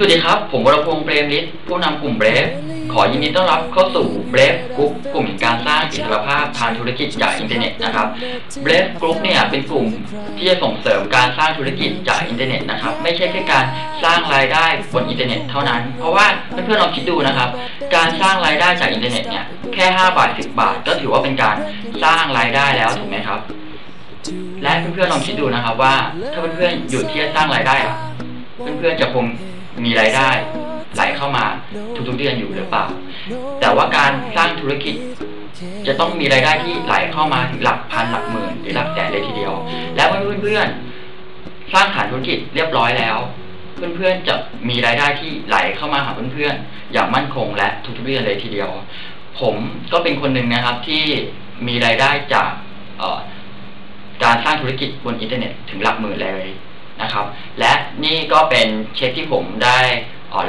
สวัสดีครับ ผมวรพงษ์เปรมฤทธิ์ผู้นำกลุ่มเบรฟขอยินดีต้อนรับเข้าสู่เบรฟกรุ๊ปกลุ่มการสร้างอิสรภาพทางธุรกิจจากอินเทอร์เน็ตนะครับเบรฟกรุ๊ปเนี่ยเป็นกลุ่มที่จะส่งเสริมการสร้างธุรกิจจากอินเทอร์เน็ตนะครับ ไม่ใช่แค่การสร้างรายได้บนอินเทอร์เน็ตเท่านั้น เพราะว่าเพื่อนๆลองคิดดูนะครับ การสร้างรายได้จากอินเทอร์เน็ตเนี่ยแค่ 5 บาท 10 บาท ก็ถือว่าเป็นการสร้างรายได้แล้วถูกไหมครับ และเพื่อนๆลองคิดดูนะครับว่า ถ้าเพื่อนๆหยุดที่จะสร้างรายได้อะเพื่อนๆจะคง มีรายได้ไหลเข้ามาทุกๆเดือนอยู่หรือเปล่า แต่ว่าการสร้างธุรกิจจะต้องมีรายได้ที่ไหลเข้ามาถึงหลักพันหลักหมื่นหรือหลักแสนเลยทีเดียว แล้วเพื่อนๆสร้างฐานธุรกิจเรียบร้อยแล้ว เพื่อนๆจะมีรายได้ที่ไหลเข้ามาหาเพื่อนๆอย่างมั่นคงและทุกๆเดือนเลยทีเดียว ผมก็เป็นคนหนึ่งนะครับที่มีรายได้จากการสร้างธุรกิจบนอินเทอร์เน็ตถึงหลักหมื่นเลย นะครับ และนี่ก็เป็นเช็คที่ผมได้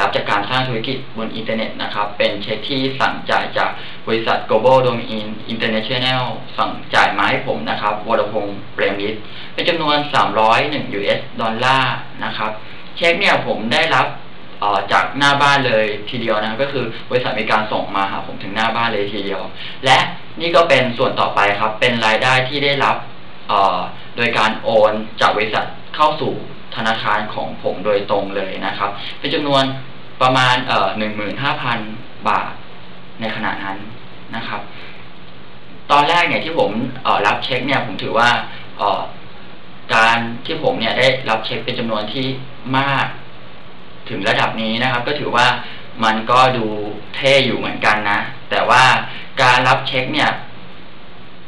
รับจากการสร้างธุรกิจบนอินเทอร์เน็ตนะครับ เป็นเช็คที่สั่งจ่ายจากบริษัท Global Domain International สั่งจ่ายมาให้ผมนะครับวรพงษ์เปรมฤทธิ์เป็นจำนวน 301 US ดอลลาร์นะครับ เช็คเนี่ยผมได้รับจากหน้าบ้านเลยทีเดียวนะก็คือบริษัทมีการส่งมาหาผมถึงหน้าบ้านเลยทีเดียว และนี่ก็เป็นส่วนต่อไปครับ เป็นรายได้ที่ได้รับ โดยการโอนจากบริษัทเข้าสู่ธนาคารของผมโดยตรงเลยนะครับ เป็นจำนวนประมาณเอ่อหนึ่งหมื่นห้าพันบาทในขณะนั้นนะครับ ตอนแรกเนี่ยที่ผมเอ่อรับเช็คเนี่ยผมถือว่าเอ่อการที่ผมเนี่ยได้รับเช็คเป็นจำนวนที่มากถึงระดับนี้นะครับ ก็ถือว่ามันก็ดูเท่อยู่เหมือนกันนะ แต่ว่าการรับเช็คเนี่ย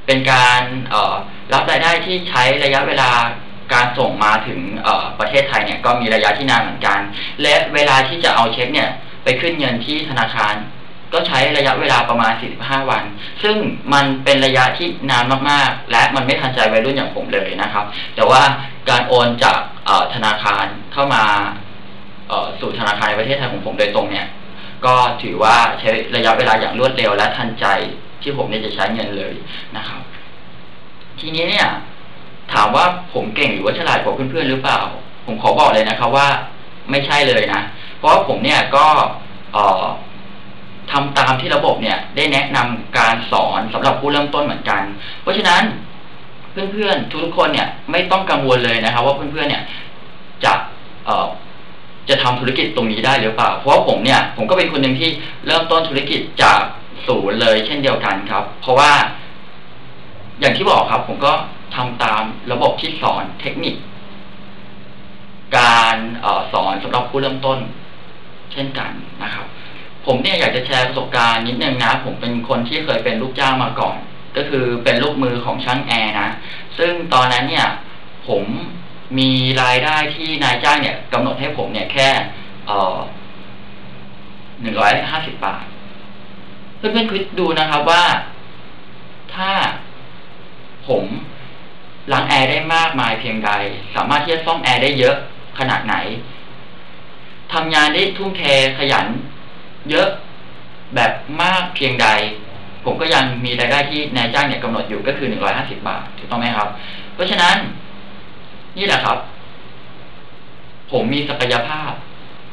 เป็นการ รับรายได้ที่ใช้ระยะเวลาการส่งมาถึงประเทศไทยเนี่ยก็มีระยะที่นานเหมือนกัน และเวลาที่จะเอาเช็คเนี่ยไปขึ้นเงินที่ธนาคาร ก็ใช้ระยะเวลาประมาณ 45 วัน ซึ่งมันเป็นระยะที่นานมากๆ และมันไม่ทันใจวัยรุ่นอย่างผมเลยนะครับ แต่ว่าการโอนจากธนาคารเข้ามาสู่ธนาคารในประเทศไทยของผมโดยตรงเนี่ย ก็ถือว่าใช้ระยะเวลาอย่างรวดเร็วและทันใจที่ผมเนี่ยจะใช้เงินเลยนะครับ ทีนี้เนี่ย ถามว่าผมเก่งหรือว่าฉลาดกว่าเพื่อนๆหรือเปล่า ผมขอบอกเลยนะครับว่าไม่ใช่เลยนะ เพราะว่าผมเนี่ยก็ทำตามที่ระบบเนี่ย ได้แนะนำการสอนสำหรับผู้เริ่มต้นเหมือนกัน เพราะฉะนั้นเพื่อนๆทุกคนเนี่ยไม่ต้องกังวลเลยนะครับ ว่าเพื่อนๆเนี่ยจะจะทำธุรกิจตรงนี้ได้หรือเปล่า เพราะว่าผมเนี่ยผมก็เป็นคนหนึ่งที่เริ่มต้นธุรกิจจากศูนย์เลยเช่นเดียวกันครับ เพราะว่า อย่างที่บอกครับ ผมก็ทำตามระบบที่สอนเทคนิค การอสอนสำหรับผู้เริ่มต้น เช่นกันนะครับ ผมเนี่ยอยากจะแชร์ประสบการณ์นิดนึงนะ ผมเป็นคนที่เคยเป็นลูกจ้างมาก่อน ก็คือเป็นลูกมือของช่างแอร์นะ ซึ่งตอนนั้นเนี่ย ผมมีรายได้ที่นายจ้างเนี่ยกำหนดให้ผมเนี่ยแค่หนึ่งร้อยห้าสิบบาท เพื่อนๆคิดดูนะครับว่าถ้า ผมล้างแอร์ได้มากมายเพียงใด สามารถที่จะซ่อมแอร์ได้เยอะขนาดไหนทำงานได้ทุ่มเทขยัน เยอะแบบมากเพียงใด ผมก็ยังมีรายได้ที่นายจ้างเนี่ยกำหนดอยู่ก็คือหนึ่งร้อยห้าสิบาทถูกต้องไหมครับ เพราะฉะนั้น นี่แหละครับ ผมมีศักยภาพ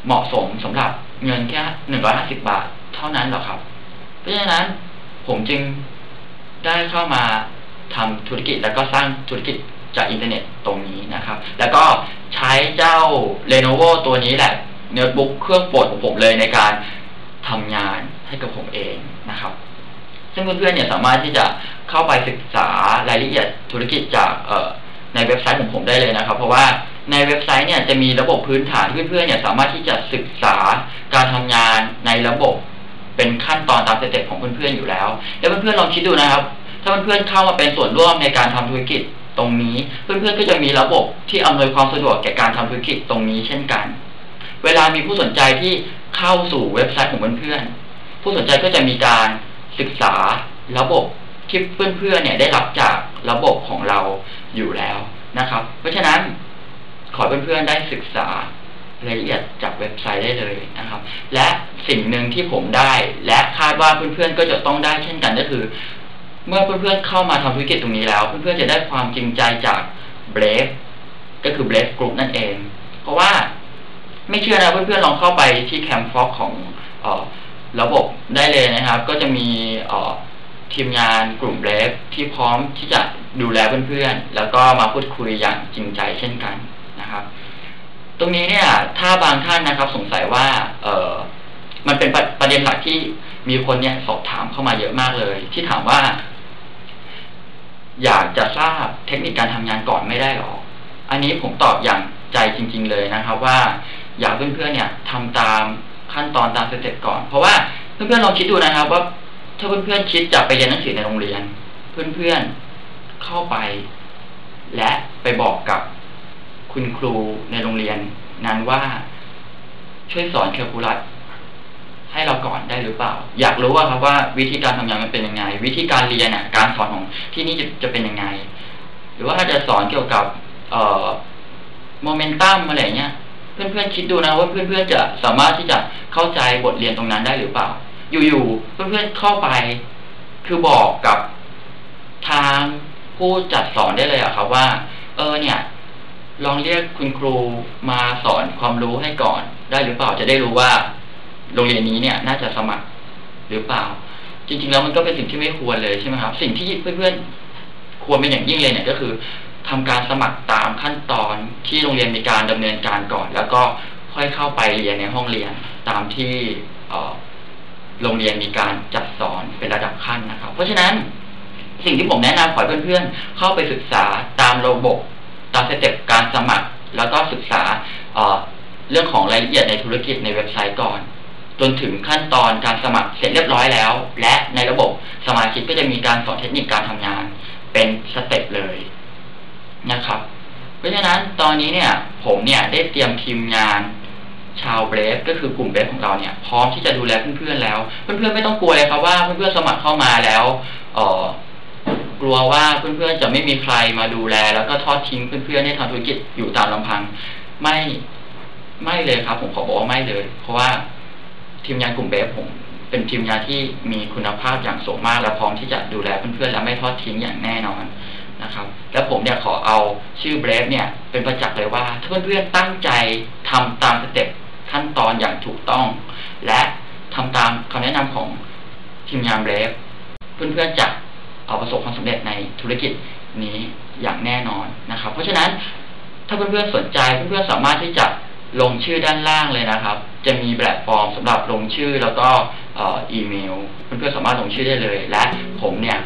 เหมาะสมสำหรับเงินแค่หนึ่งร้อยห้าสิบาท เท่านั้นหรอครับ เพราะฉะนั้นผมจึงได้เข้ามา ทำธุรกิจแล้วก็สร้างธุรกิจจากอินเทอร์เน็ตตรงนี้นะครับ แล้วก็ใช้เจ้า Lenovo ตัวนี้แหละโน้ตบุ๊กเครื่องโปรดของผมเลยในการทำงานให้กับผมเองนะครับ ซึ่งเพื่อนๆเนี่ยสามารถที่จะเข้าไปศึกษารายละเอียดธุรกิจจากในเว็บไซต์ของผมได้เลยนะครับ เพราะว่าในเว็บไซต์เนี่ยจะมีระบบพื้นฐานเพื่อนๆเนี่ยสามารถที่จะศึกษาการทำงานในระบบเป็นขั้นตอนตามสเต็ปของเพื่อนๆอยู่แล้ว แล้วเพื่อนๆลองคิดดูนะครับ ถ้าเพื่อนๆเข้ามาเป็นส่วนร่วมในการทำธุรกิจตรงนี้ เพื่อนๆก็จะมีระบบที่อำนวยความสะดวกแก่การทำธุรกิจตรงนี้เช่นกัน เวลามีผู้สนใจที่เข้าสู่เว็บไซต์ของเพื่อนๆผู้สนใจก็จะมีการศึกษาระบบที่เพื่อนๆเนี่ยได้รับจากระบบของเราอยู่แล้วนะครับ เพราะฉะนั้นขอเพื่อนๆได้ศึกษารายละเอียดจากเว็บไซต์ได้เลยนะครับ และสิ่งหนึ่งที่ผมได้ และคาดว่าเพื่อนๆก็จะต้องได้เช่นกันก็คือ เมื่อเพื่อนๆเข้ามาทำธุรกิจตรงนี้แล้ว เพื่อนๆจะได้ความจริงใจจากเบรฟก็คือเบรฟกลุ่มนั่นเอง เพราะว่าไม่เชื่อนะเพื่อนๆลองเข้าไปที่แคมฟ็อกของเออระบบได้เลยนะครับ ก็จะมีเออทีมงานกลุ่มเล็กที่พร้อมที่จะดูแลเพื่อนๆ แล้วก็มาพูดคุยอย่างจริงใจเช่นกันนะครับ ตรงนี้เนี่ย ถ้าบางท่านนะครับ สงสัยว่า เออมันเป็นประประเด็นหลักที่มีคนเนี่ยสอบถามเข้ามาเยอะมากเลย ที่ถามว่า อยากจะทราบเทคนิคการทำงานก่อนไม่ได้หรอ อันนี้ผมตอบอย่างใจจริง ๆ เลยนะครับ ว่าอยากเพื่อนๆเนี่ยทำตามขั้นตอนตามสเต็ปก่อน เพราะว่าเพื่อนๆลองคิดดูนะครับ ว่าถ้าเพื่อนๆคิดจะไปเรียนหนังสือในโรงเรียน เพื่อนๆเข้าไป และไปบอกกับคุณครูในโรงเรียนนั้นว่าช่วยสอนแคลคูลัส ให้เราก่อนได้หรือเปล่า อยากรู้ว่าครับว่าวิธีการทำงานมันเป็นยังไง วิธีการเรียนอะการสอนของที่นี่จะจะเป็นยังไง หรือว่าถ้าจะสอนเกี่ยวกับเอ่อโมเมนตัมอะไรเงี้ยเพื่อนๆคิดดูนะว่าเพื่อนๆจะสามารถที่จะเข้าใจบทเรียนตรงนั้นได้หรือเปล่า อยู่ๆเพื่อนๆเข้าไป คือบอกกับทางผู้จัดสอนได้เลยอะครับว่า เออเนี่ย ลองเรียกคุณครูมาสอนความรู้ให้ก่อนได้หรือเปล่าจะได้รู้ว่า โรงเรียนนี้เนี่ยน่าจะสมัครหรือเปล่า จริง ๆ แล้วมันก็เป็นสิ่งที่ไม่ควรเลยใช่ไหมครับ สิ่งที่เพื่อนๆควรเป็นอย่างยิ่งเลยเนี่ยก็คือทำการสมัครตามขั้นตอนที่โรงเรียนมีการดำเนินการก่อน แล้วก็ค่อยเข้าไปเรียนในห้องเรียนตามที่โรงเรียนมีการจัดสอนเป็นระดับขั้นนะครับ เพราะฉะนั้นสิ่งที่ผมแนะนำขอเพื่อนๆเข้าไปศึกษาตามระบบตามสเต็ปการสมัคร แล้วก็ศึกษาเรื่องของรายละเอียดในธุรกิจในเว็บไซต์ก่อน จนถึงขั้นตอนการสมัครเสร็จเรียบร้อยแล้ว และในระบบสมาชิกก็จะมีการสอนเทคนิคการทำงาน เป็นสเต็ปเลยนะครับ เพราะฉะนั้นตอนนี้เนี่ยผมเนี่ยได้เตรียมทีมงานชาวเบรฟก็คือกลุ่มเบรฟของเราเนี่ยพร้อมที่จะดูแลเพื่อนๆแล้ว เพื่อนๆไม่ต้องกลัวเลยครับว่าเพื่อนๆสมัครเข้ามาแล้วเออกลัวว่าเพื่อนๆจะไม่มีใครมาดูแล แล้วก็ทอดทิ้งเพื่อนๆให้ทำธุรกิจอยู่ตามลำพัง ไม่ไม่เลยครับ ผมขอบอกว่าไม่เลย เพราะว่า ทีมงานกลุ่มเบฟผม เป็นทีมงานที่มีคุณภาพอย่างสูงมากและพร้อมที่จะดูแลเพื่อนๆและไม่ทอดทิ้งอย่างแน่นอนนะครับ แล้วผมเนี่ยขอเอาชื่อเบรฟเนี่ยเป็นประจักษ์เลยว่าถ้าเพื่อนๆตั้งใจทำตามสเต็ปขั้นตอนอย่างถูกต้อง และทำตามคำแนะนำของทีมงานเบรฟเพื่อนๆจะเอาประสบความสำเร็จในธุรกิจนี้อย่างแน่นอนนะครับ เพราะฉะนั้นถ้าเพื่อนๆสนใจเพื่อนๆสามารถที่จะลงชื่อด้านล่างเลยนะครับ จะมีแบบฟอร์มสำหรับลงชื่อแล้วก็อีเมลเพื่อนๆสามารถลงชื่อได้เลย และผมเนี่ย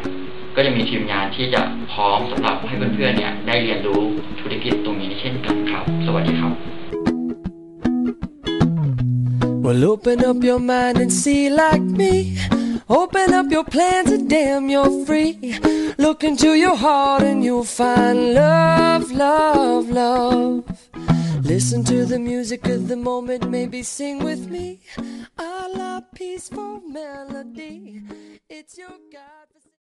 ก็จะมีทีมงานที่จะพร้อมสำหรับให้เพื่อนๆเนี่ยได้เรียนรู้ธุรกิจตรงนี้เช่นกันครับ สวัสดีครับ Well, open up your mind and see like me. Open up your plans and damn, you're free. Look into your heart and you'll find love, love, love. Listen to the music of the moment, maybe sing with me. A la peaceful melody. It's your God.